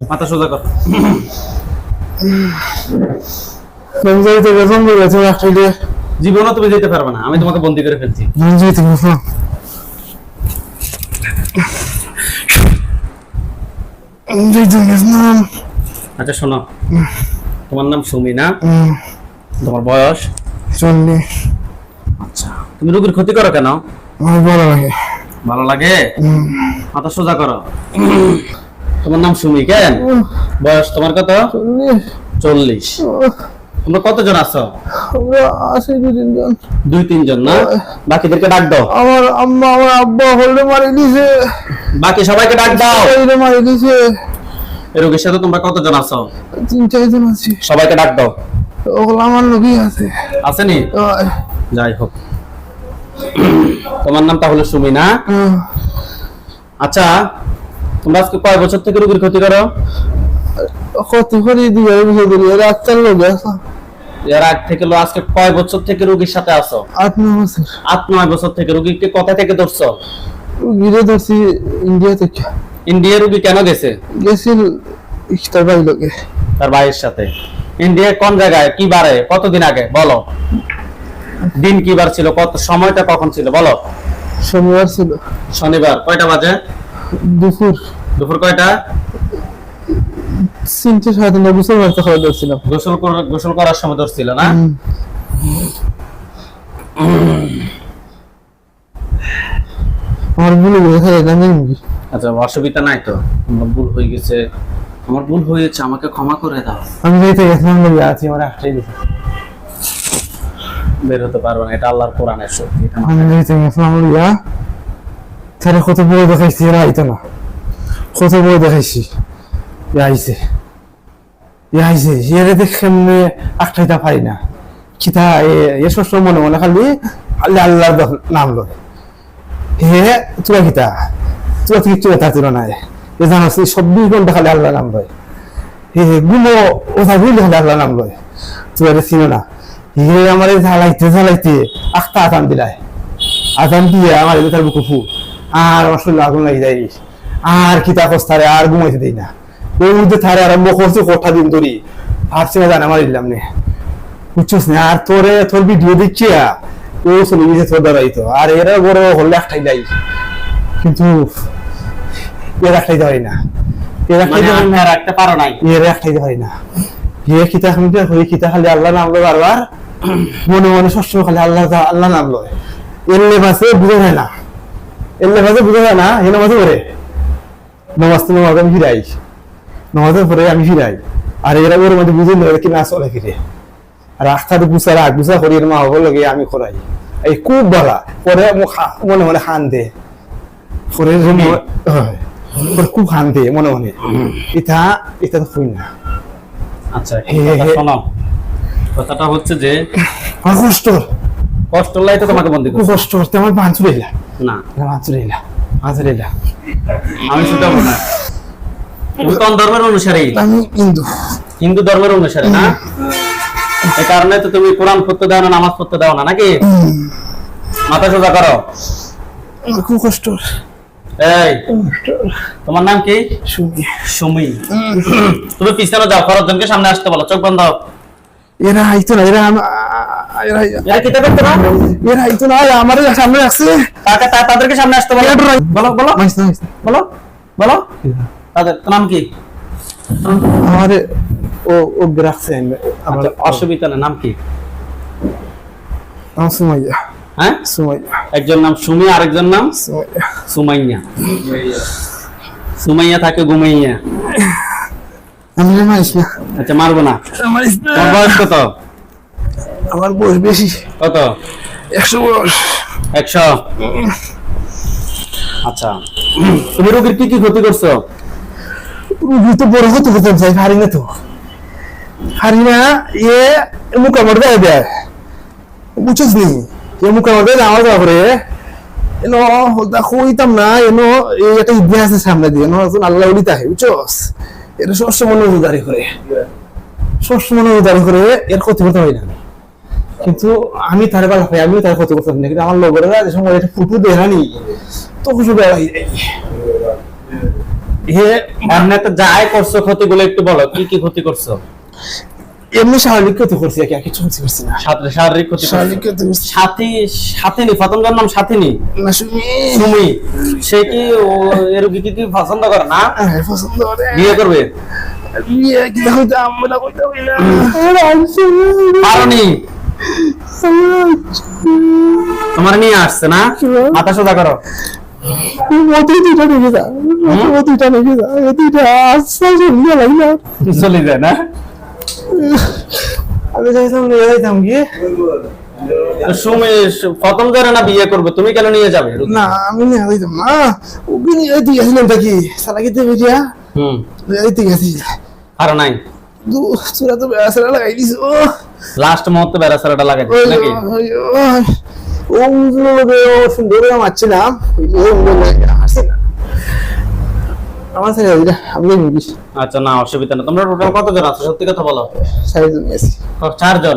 মাথা সোজা কর। জীবনও তুমি যেতে পারবে না আমি তোমাকে বন্দি করে ফেলছি। আচ্ছা শোনো। তোমার নাম সুমি না তোমার বয়স? চল্লিশ। আচ্ছা। তুমি রোগীর ক্ষতি করো কেন? ভালো লাগে। ভালো লাগে? মাথা সোজা করো। তোমার নাম সুমি কেন? বয়স তোমার কত? চল্লিশ। তোমরা কতজন আছো? আমরা আছি দু তিনজন। দুই তিনজন না? বাকিদেরকে ডাক দাও। আমার আম্মা আমার আব্বা হলে মারি বাকি সবাইকে ডাক দাও। মারি এই রোগীর সাথে তোমরা কতজন আছো? তিন চারজন আছি। সবাইকে ডাক দাও। ওগুলো আমার লোকই আছে। আসেনি? আহ, যাই হোক। তোমার নাম তাহলে সুমি না? আচ্ছা তোমরা আজকে কয় বছর থেকে রোগীর ক্ষতি করো? কত করে দিয়ে বুঝে দিলি রাস্তার লোক আছে? এর আগ থেকে লো আজকে কয় বছর থেকে রোগীর সাথে আছো? আট নয় বছর। আট নয় বছর থেকে। রোগীকে কোথা থেকে ধরছো? গিরে ধরছি ইন্ডিয়া থেকে। ইন্ডিয়া রোগী কেন গেছে? গেছিল ইফতার বাড়ি লোকে। তার ভাইয়ের সাথে। ইন্ডিয়া কোন জায়গায়? কি বারে? কতদিন আগে? বলো। দিন কি বার ছিল? কত সময়টা কখন ছিল? বলো। শনিবার ছিল। শনিবার। কয়টা বাজে? দুপুর। দুপুর কয়টা? তিনটে সাড়ে তিনটা বছর বাড়িতে খাওয়া ধরছিলাম গোসল গোসল করার সময় ধরছিল না? আমার ভুলে গেছে জানি আচ্ছা অসুবিধা নাই তো? আমার ভুল হয়ে গেছে। আমার ভুল হয়েছে আমাকে ক্ষমা করে দাও। আমি যাইতে গেছিলাম বলে আছি আমার একটাই দিছে বের হতে পারব না এটা আল্লাহর কোরআনের সত্যি এটা আমি যাইতে গেছিলাম বলিয়া তারা কত বড় দেখাইছি? এরা আইতো না। কত বড় দেখাইছি? এ আইছে। এ আইছে। এর দেখে এমনি একটাইটা পারি না। কিতা, এ সবসময় মনে মনে খালি খালি আল্লাহর নাম লয়। হে, তোরা কিতা? তোরা তুই কিচ্ছু কথা তোরা নাই এ। জানাস চব্বিশ ঘণ্টা খালি আল্লাহ নাম লয়। হে গুলো ওথা গুলো খালি আল্লাহ নাম লয়। তোরা এটা চিনো না। হে, আমার ঝালাইতে ঝালাইতে আখতা আতান দিলাই আজান দিয়ে আমার এদের বুকু ফু আর আমার শরীরে আগুন লাগি যায় আর কিতা কস্তারে আর ঘুমাইতে দেই না। ওই মধ্যে থারে আরম্ভ করছে কোঠা দিন ধরি। ভাবছি না জান আমার ইলাম নে বুঝছিস না আর তোরে তোর ভিডিও দেখছি ও চলে গেছে তোর দ্বারাই তো। আর এরা বড় হলে একটাই যাই কিন্তু এর একটাই যাই না। এর একটাই মানে না। আত্মা রাখতে পারো নাই। এর একটাই যাই না। এ কিতা এখন হয়ে কিতা খালি আল্লাহ নাম লো বারবার? মনে মনে সবসময় খালি আল্লাহ আল্লাহ নাম লয়। এলে বাসে বুঝে না। এলে বাসে বুঝে যায় না এ নামাজে পড়ে। নামাজ তো নামাজ আমি ফিরাই নামাজের পরে আমি ফিরাই আর এরা ওর মধ্যে বুঝে নেই কি না চলে ফিরে আর আস্থাতে গুছা রাখ গুছা করি এর মা হব লাগে আমি করাই। এই খুব বলা পরে মনে মনে খান দে পরে খুব খান দে মনে মনে। ইটা ইটা তো শুই না। আচ্ছা হে, কথা কথাটা হচ্ছে যে কষ্ট কষ্ট লাই তো তোমাকে করছে কষ্ট আমার পাঁচ রইলা না। পাঁচ রইলা আমি সেটা না তুমি কোন ধর্মের অনুসারী। আমি হিন্দু। হিন্দু ধর্মের অনুসারী না? এই কারণে তো তুমি কোরআন পড়তে দাও না নামাজ পড়তে দাও না নাকি? মাথা সোজা করো। খুব কষ্ট। এই তোমার নাম কি? সুমি। তুমি পিছনে যাও খরচ জনকে সামনে আসতে বলো চোখ বন্ধ এরা আইতো না এরা এরা এরা কিতা করতে না? এরা আইতো না আমার সামনে আসছে। তাদেরকে সামনে আসতে বলো। বলো বলো। মাইস না মাইস না। বলো। বলো তাদের নাম কি? আমার ও ও রাখছে আমার আচ্ছা, অসুবিধা নেই নাম কি? আমার সুমাইয়া। হ্যাঁ? সুমাইয়া। একজন নাম সুমি আরেকজন নাম সুমাইয়া। সুমাইয়া। সুমাইয়া থাকে ঘুমাইয়া আমি না না। আচ্ছা মারবো না। মাইস না। বয়স কত? আমার বয়স বেশি। কত? একশো বয়স। একশো। আচ্ছা। তুমি রোগীর কি কি ক্ষতি করছ? রুগী তো বড় হতে হতে চাই হারি না তো। হারি না এ মুখ আমার দেয় দেয়। বুঝছিস নি? এ দেয় আমার এনো দেখো হইতাম না এনো এই একটা ইতিহাস সামনে দিয়ে। এনো আল্লাহ উড়িতে আহে বুঝছস? এটা সবসময় নজরদারি করে। সবসময় নজরদারি করে এর ক্ষতি করতে হয় না। কিন্তু আমি তার বেলা পাই, আমিও তার ক্ষতি করতাম না। কিন্তু আমার লোকেরা যে সময় একটা ফুটু তো তখন সব বেড়াই যায়। হে এমনিতে যাই করছ, ক্ষতিগুলো একটু বলো, কি কি ক্ষতি করছ? এমনি শারীরিক ক্ষতি করছি আর কিছু করছি না। শারী- শারীরিক ক্ষতি শারীরিক ক্ষতি সাথী পতঙ্গের নাম সাথিনী? না শুনি সুমি। সে কি ও এর কি কি পছন্দ করে না? হ্যাঁ, পছন্দ করে। বিয়ে করবে? বিয়ে কি হইতে আমরা করতে হইলা পারনি। তোমার নিয়ে আসছে না? মাথা সোজা করো। ও দুইটা ও দুইটা ও দুইটা আচ্ছা শুনলে লাগল চলে যায় না? আমি যাইতাম নিয়ে যাইতাম প্রথম ধরে না বিয়ে করবে তুমি কেন নিয়ে যাবে না আমি নিয়ে যাইতাম না ওকে নিয়ে যাইতে গেছিলাম তা কি সালা গেতে বেরিয়া হুম যাইতে গেছি আর নাই দু চূড়া তো বেড়া লাগাই দিস ও লাস্ট মুহূর্তে বেড়াসারাটা লাগাই দিচ্ছে নাকি ও সুন্দর মারছিলাম না আমার ছেলে আমি নিবি আচ্ছা না অসুবিধা না তোমরা টোটাল কতজন আছো? সত্যি কথা বলো। আছি। চারজন?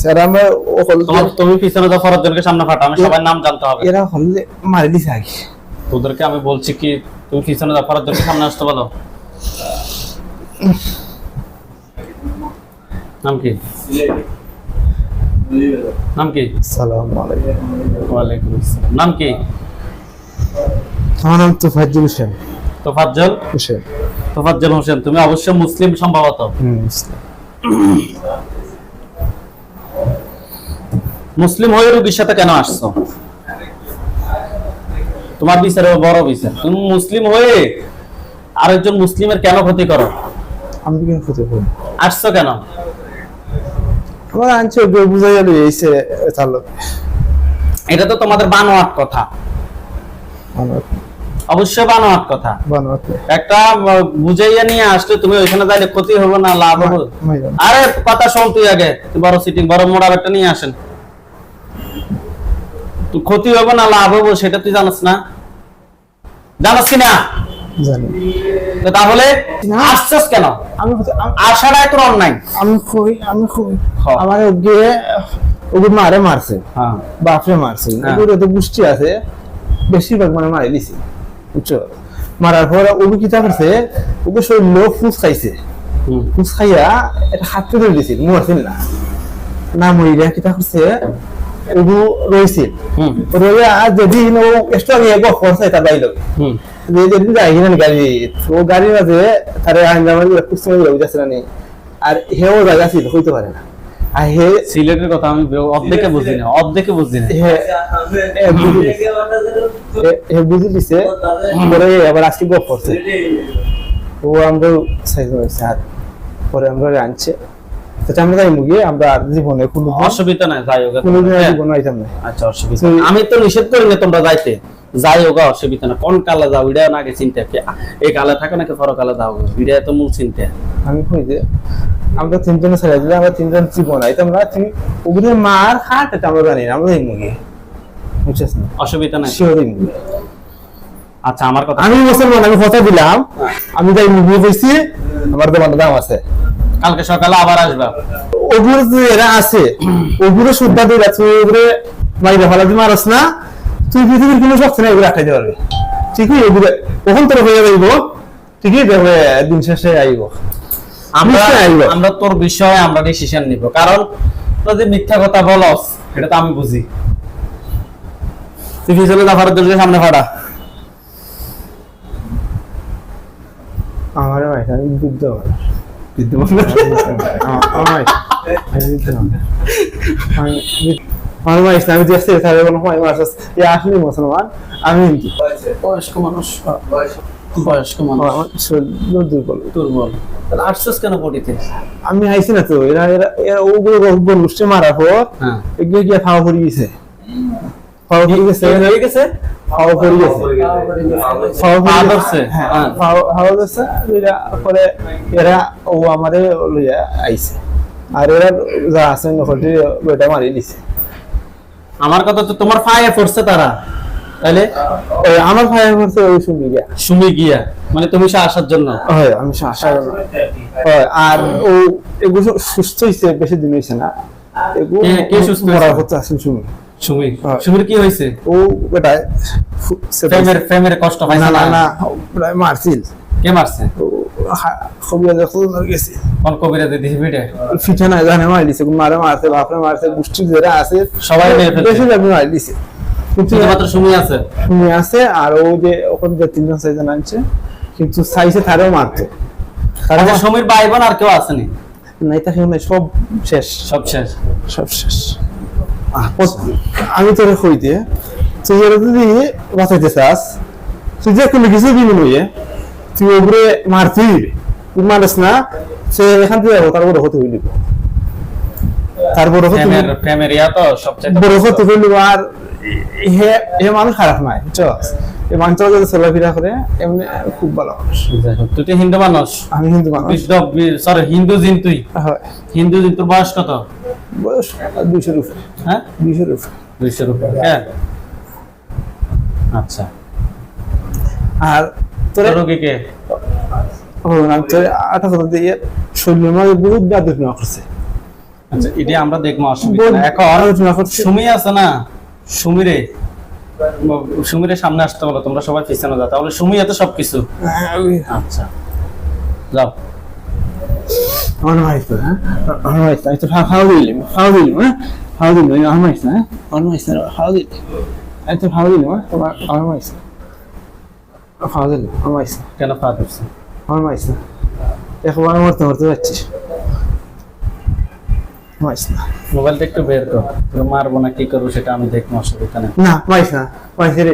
স্যার আমরা ও হল তোমার তুমি পিছনে তো ফরজ জনকে সামনে ফাটা আমি সবার নাম জানতে হবে। এরা হলে মারি দিছে আগে। তোদেরকে আমি বলছি কি তুমি পিছনে যাও ফরজ জনকে সামনে আসতে বলো। নাম কি? নাম কি? সালাম আলাইকুম। ওয়ালাইকুম আসসালাম। নাম কি? আমার নাম তোফাজ্জুল হোসেন। তোফাজ্জল? হোসেন। তোফাজ্জল হোসেন তুমি অবশ্যই মুসলিম সম্ভবত। মুসলিম। হয়ে রোগীর সাথে কেন আসছো? তোমার বিচারে বড় বিচার। তুমি মুসলিম হয়ে আরেকজন মুসলিমের কেন ক্ষতি করো? আমি কিন্তু ক্ষতি করি আসছো কেন? আমার আনছে বুঝাই গেল এইসে এটা তো তোমাদের বানোয়াট কথা। অবশ্যই বানোয়াট কথা। একটা বুঝাইয়া নিয়ে আসলে তুমি ওইখানে যাইলে ক্ষতি হবে না লাভ হবে আরে কথা শোন তুই আগে বড় সিটিং বড় মোড়ার একটা নিয়ে আসেন। ক্ষতি হবে না লাভ হবে সেটা তুই জানাস না। জানাস কি না? তাহলে। আসছস কেন? আমি আসাটাই তোর অন্যায়। আমি কই আমি হ্যাঁ। আমার ওকে ওকে মারে মারছে। হ্যাঁ। বাপরে মারছে। হ্যাঁ। ওগুলো তো পুষ্টি আছে। বেশিরভাগ মানে মারে দিছি। বুঝছ? মারার পর ওকে কি করছে ওকে শরীর ফুস খাইছে। হুম। ফুস খাইয়া এটা হাত ধরে দিছিল মরছিল না। না মরিয়া কিতা করছে ওগু রইছিল হুম। রইয়া যেদিন ও এক্সট্রা গিয়ে গো ফোর্স এটা বাইলো যেদিন যাই কিনা গাড়ি ও গাড়ির মাঝে তারে আইনজামার কুস্তি মারি যাচ্ছে না। আর হেও জায়গা ছিল হইতে পারে না। হে সিলেটের কথা আমি অর্ধেকে বুঝি না অর্ধেকে বুঝি না হে বুঝি দিছে। এ- হে বুঝি দিছে পরে আবার আজকে গপ করছে। ও আমরা সাইজ হয়েছে আর পরে আমরা আনছে। সেটা আমরা যাই মুগিয়ে আমরা আর জীবনে কোনো অসুবিধা নাই যাই হোক কোনো জীবনে আইতাম না। আচ্ছা অসুবিধা তো- আমি তো নিষেধ করি না তোমরা যাইতে। যাই হোক অসুবিধা না। কোন কালে যাও এটা নাকি চিন্তা কি এই কালে থাকে নাকি পর কালে যাও? এটা তো মূল চিন্তা। আমি কই যে আমরা তিনজনে ছেড়ে দিলে আমরা তিনজন জীবন। না তুমি ওগুলো মার খাট এটা আমরা জানি না আমরা যাই মুগিয়ে বুঝছিস না? অসুবিধা নাই। শিওরই মুগিয়ে আচ্ছা আমার কথা আমি মুসলমান আমি কথা দিলাম। আমি তাই মুভি কইছি আমার দোকানে দাম আছে। কালকে সকালে আবার আসবা। ওগুলো যে এরা আছে ওগুলো শুদ্ধা দিয়ে যাচ্ছে ওগুলো মাইরে ফেলা দিয়ে মারস না। তুই পৃথিবীর কোনো শক্তি নেই ওগুলো আটকাইতে পারবে। ঠিকই ওগুলো কখন তোর হয়ে যাইব? ঠিকই দেখবে দিন শেষে আইব। আমরা আমরা তোর বিষয়ে আমরা ডিসিশন নিব। কারণ তোর যে মিথ্যা কথা বলস এটা তো আমি বুঝি। তুই পিছনে জাফারের দলকে সামনে ফাটা আমার ভাই আমি বুদ্ধ আমার ভাই ইসলামী দেশ থেকে তাহলে কোনো হয় মাস এ আসলে মুসলমান আমি হিন্দু বয়স্ক মানুষ বয়স্ক মানুষ। আমার শরীর দুর্বল। দুর্বল। তাহলে আটশোস কেন পটিতে? আমি আইছি না তো এরা এরা এরা ওগুলো মারার পর হ্যাঁ। এগুলো গিয়ে খাওয়া পড়ে গেছে। পড়ে হয়ে পড়ে পড়ে? হ্যাঁ হ্যাঁ। এরা পরে এরা ও আমারে লইয়া আইছে। আর এরা যা আছে ওইটা মারি দিছে আমার কথা তো তোমার ফায়ে পড়ছে তারা তাইলে? আমার ভাই করছে ওই শুনবি গিয়া। সুমি গিয়া মানে তুমি সে আসার জন্য? হয় আমি আশা হয় আর ও এগুলো সুস্থ হয়েছে বেশি দিন হয়েছে না। কে- সুস্থ? মরার কথা আছে শুনি সুমি। হ্যাঁ। সুমির কি হয়েছে ও বেটা প্রেমের প্রেমের কষ্ট পাইছে না না না? মারছিল। কে মারছে? খবর দেখো গেছি কোন কবিরা দিদি ভিড়ে ফিটা জানে মারি দিছে মারে মারছে বাপরে মারছে গোষ্ঠী যারা আছে সবাই বেশি যাবে মারি দিছে শুধুমাত্র সুমি আছে। শুনে আছে আর ও যে ওখানে যে তিনজন চারজন আনছে কিন্তু সাইজে তারেও মারতো আচ্ছা সুমির ভাই বোন আর কেউ আসেনি নাই তাকে নাই সব শেষ। সব শেষ। সব শেষ। আমি তোরে কই দিয়ে তুই যদি বাঁচাইতে চাস তুই যে কোনো কিছু দিবি নইয়ে তুই ওপরে দিবি তুই মারিস না সে এখান থেকে যাব তার বড় হতে হইলি তার বড় হতে প্রেমের প্রেমের তো সবচেয়ে বড় হতে হইলি আর হে হে মানুষ খারাপ নাই বুঝছস এই মানুষটা যদি চলাফেরা করে এমনি খুব ভালো মানুষ। তুই তো হিন্দু মানুষ। আমি হিন্দু মানুষ। সরি হিন্দু জিন তুই। হিন্দু জিন তোর বয়স কত? বয়স দুইশো রুপে। হ্যাঁ? দুইশো রুপে। দুইশো রুপিয়া হ্যাঁ। আচ্ছা। আর তোর রোগী কে? ভগবান তোর আটা কথা দিয়ে শরীরের মাঝে বহুত আলোচনা করছে। আচ্ছা এটা আমরা দেখব অসুবিধা বহুত নাই। এখন আলোচনা করছে। সুমি আছে না? সুমিরে। ব- সুমিরে সামনে আসতে বলো তোমরা সবাই পিছনে যাও। তাহলে সুমি এত সবকিছু। আচ্ছা। যাও। আমার মাইস না আমার মাইস না তো খাওয়া দিলাম খাওয়া দিলাম হ্যাঁ? দিলাম আমার মাইস না আমার মাইস না খাওয়া দিলাম। আমি তো খাওয়া দিলাম তোমার আমার মাইস না। খাওয়া আমার মাইস কেন খাওয়া আমার মাইস না একবার মরতে মরতে যাচ্ছি। মাইস না। মোবাইলটা একটু বের কর। তোকে মারবো না কি করব সেটা আমি দেখব অসুবিধা নেই না মাইস না। মাইস রে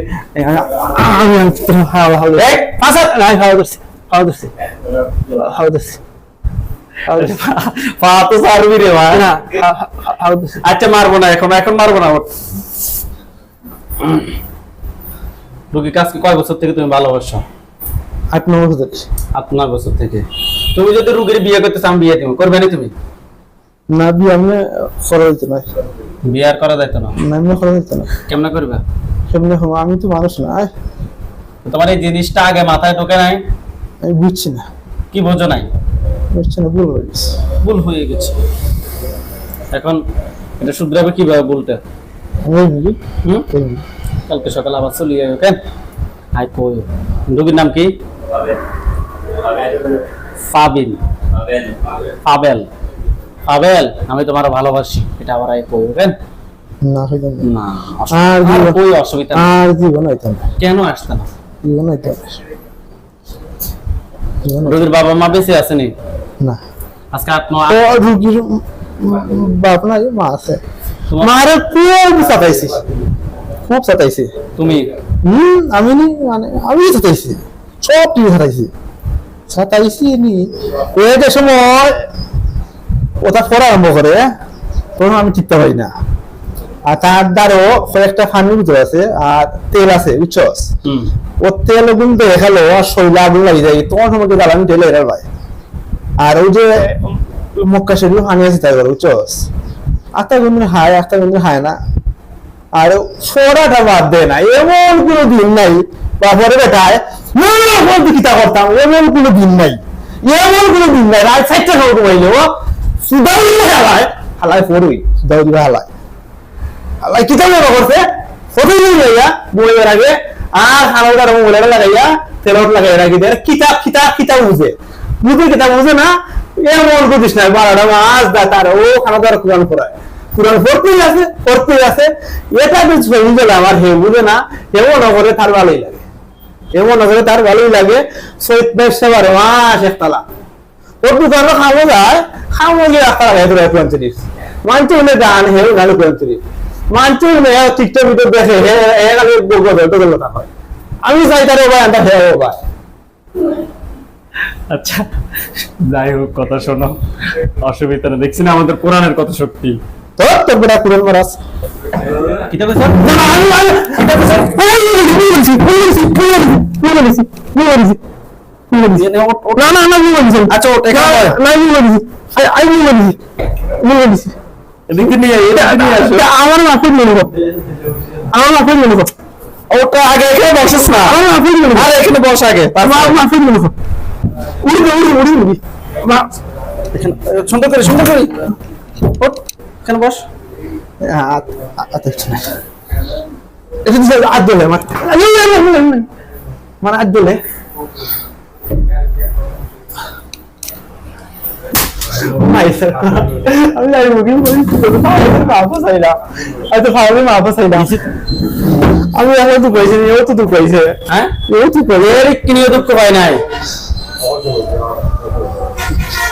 আমি খাওয়া খাওয়া এই, পাঁচা না খাওয়া করছি খাওয়া করছি খাওয়া করছি পা তো সারবি রে ভাই। না আচ্ছা মারবো না এখন এখন মারবো না। ওর রুগী কাজকে কয় বছর থেকে তুমি ভালোবাসো? আট নম্বর ধরেছি আট নয় বছর থেকে। তুমি যদি রুগীর বিয়ে করতে চাও আমি বিয়ে দিব। করবে না তুমি? না বিয়ে আমি করা দিত না। বিয়ে আর করা যাইতো না? না এমনি করা দিত না। কেমনে করবে? সেমনি হব আমি তো মানুষ না তোমার এই জিনিসটা আগে মাথায় ঢোকে নাই? আমি বুঝছি না। কি বোঝো নাই? বুঝছি না ভুল হয়ে গেছে। ভুল হয়ে গেছে। এখন এটা শুধরাবে কীভাবে বলতে? আমি বুঝি। হুম? কালকে সকালে আবার চলে যাবে কেন আই কই? রুগীর নাম কি? ফাবিন ফাবেল। ফাবেল। আমি তোমার ভালোবাসি। এটা আবার আই কই কেন না হইতাম না না আর অসুবিধা- আর জীবন- কই অসুবিধা আর জীবন হইতাম কেন আসতে জীবন হইতাম না জীবন হইতাম রুগীর বাবা মা বেঁচে আসেনি না? আজকে আট রুগীর বাপ নাই মা আছে। মারে খুব খুব সাতাইছি। তুমি? হুম আমি নি মানে আমি সাতাইছি। সব টিভি সাতাইছি। সাতাইছি নি যে সময় ওটা পড়া আরম্ভ করে তখন আমি টিকতে পারি না। আর তার দ্বারও কয়েকটা ফানির ভিতরে আছে আর তেল আছে বুঝছস ও তেল কিন্তু দেখাল আর শরীরে আগুন লাগি যায় তোমার সময় জ্বালানি তেল এর ভাই আর ওই যে মক্কা শরীর পানি আছে তাই করে বুঝছস আত্মা কিন্তু হায় আত্মা কিন্তু হায় না। আর ছোড়াটা বাদ দেয় না, এমন কোনো দিন নাই। বাপরে বেটায় কিতা করতাম, এমন কোনো দিন নাই। এমন কোনো দিন নাই রাত সাইডটা খাওয়া ঘুমাইলে ও। সুদাউ দিবে হালায় হালায় পড়ুই সুদাউ দিবে হালায়। হালায় কিতা মনে করছে? ফটো নিয়ে যাইয়া, বইয়ের আগে, আর লাগাইয়া তেলত লাগাই রাখি দেয় কিতাব কিতাব কিতাব বুঝে। বুঝে কিতাব বুঝে না, এমন করিস না বারোটা মাস দা তার ও খানা দ্বারা কোরআন পড়ায়। পড়তেই আছে আছে। এটা বুঝে আমার হে, বুঝে না? এমন করে তার ভালোই লাগে। এমন করে তার ভালোই লাগে। সৈত মাস একতলা। যায় গিয়ে উনি গান হে উনি টিকটক ভিতর দেখে হে বলব কথা হয়। আমি চাই তার ভাই আনটা হে আচ্ছা যাই হোক, কথা শোনো। অসুবিধা দেখছি না আমাদের কোরআনের কত শক্তি। তোর বেটা কুরন মারাস কিতা কইছ? না আমি আমি এটা তো স্যার বলছি বলছি বলছি বলছি বলছি না না না বলছি। আচ্ছা ওটা এখানে না বলছি। আই আই বলছি বলছি। এদিকে নিয়ে এদিকে নিয়ে আসো আমার মাফিক মনে কর। আমার মাফিক মনে কর। ওটা আগে এখানে বসিস না। আমার মাফিক মনে কর। আরে এখানে বস আগে আমার মাফিক মনে কর। উড়ি উড়ি উড়ি উড়ি। সুন্দর করে সুন্দর করে। কেন বস? মানে হাত দোলে। আমি জানি আমি তো ফাউলে মাফাস তো দুঃখ হয়েছে হ্যাঁ? এও দুঃখ হয়েছে এর কি নিয়ে দুঃখ নাই।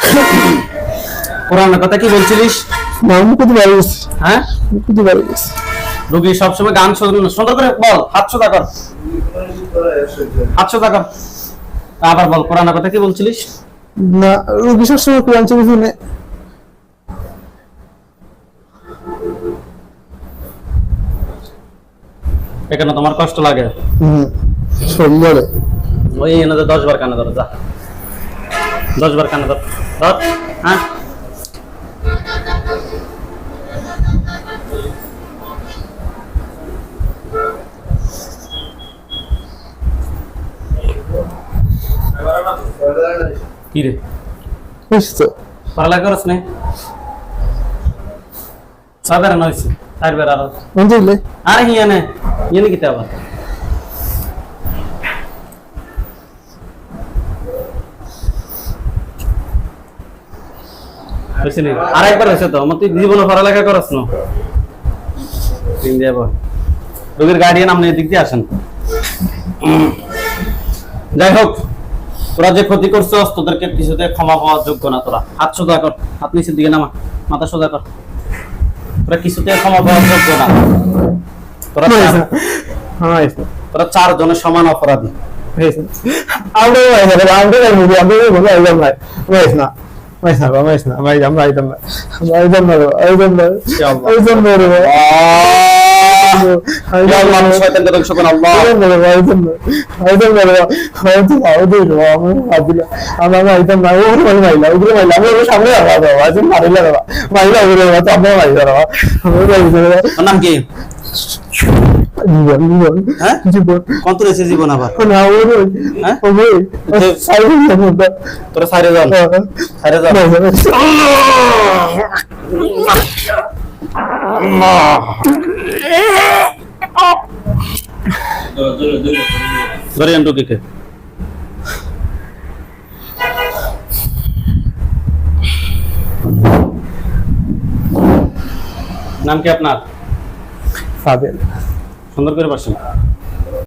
হ্যাঁ। কোরআনের কথা কি বলছিলিস? হ্যাঁ? রুগী সবসময় গান সুন্দর করে বল হাত সোজা কর। হাত সোজা কর। আবার বল কোরআনের কথা কি বলছিলিস? না রুগী সবসময় কোরআন শরীফ শুনে। এখানে তোমার কষ্ট লাগে। হুম সুন্দরে ওই এনে দশ বার কানে ধরো যা। দশ বার কানে ধর ধর হ্যাঁ? কি রে বুঝছ পড়ালেখা করছ নে? সাবের না হইছে বের আরও। বুঝলে আরে হিয়া নে ইয়ে কিতে আবার? হয়েছে আর একবার হয়েছে তো আমার জীবনে পড়ালেখা করস না? তিন দিয়ে রোগীর গার্ডিয়ান আপনি এদিক দিয়ে আসেন। যাই হোক। তোরা যে ক্ষতি করছস তোদেরকে কিছুতে ক্ষমা পাওয়ার যোগ্য না তোরা। হাত সোজা কর হাত নিচের দিকে নামা মাথা সোজা কর। তোরা কিছুতে ক্ষমা পাওয়ার যোগ্য না। তোরা চার- হ্যাঁ তোরা চারজনের সমান অপরাধী। আমরা আমরা আমরা মাইস না মাইস না ভাই আমরা আইতাম না আইতাম না আমরা আইতাম না। ওর মাইলা ওগুলো মাইলা আমি ওর সামনে রাখা দাও আজ মারিলা দাও মাইলা ওগুলো তো আমরা মাইলা দাও আমরা মাইলা ওর নাম কি জীবন জীবন হ্যাঁ? জীবন কত রয়েছে জীবন আবার না হ্যাঁ? ওই মধ্যে তোরা সাইরে যান সাইরে যান ধরে আন টুকিকে নাম কি আপনার পাবেন সুন্দর করে বসেন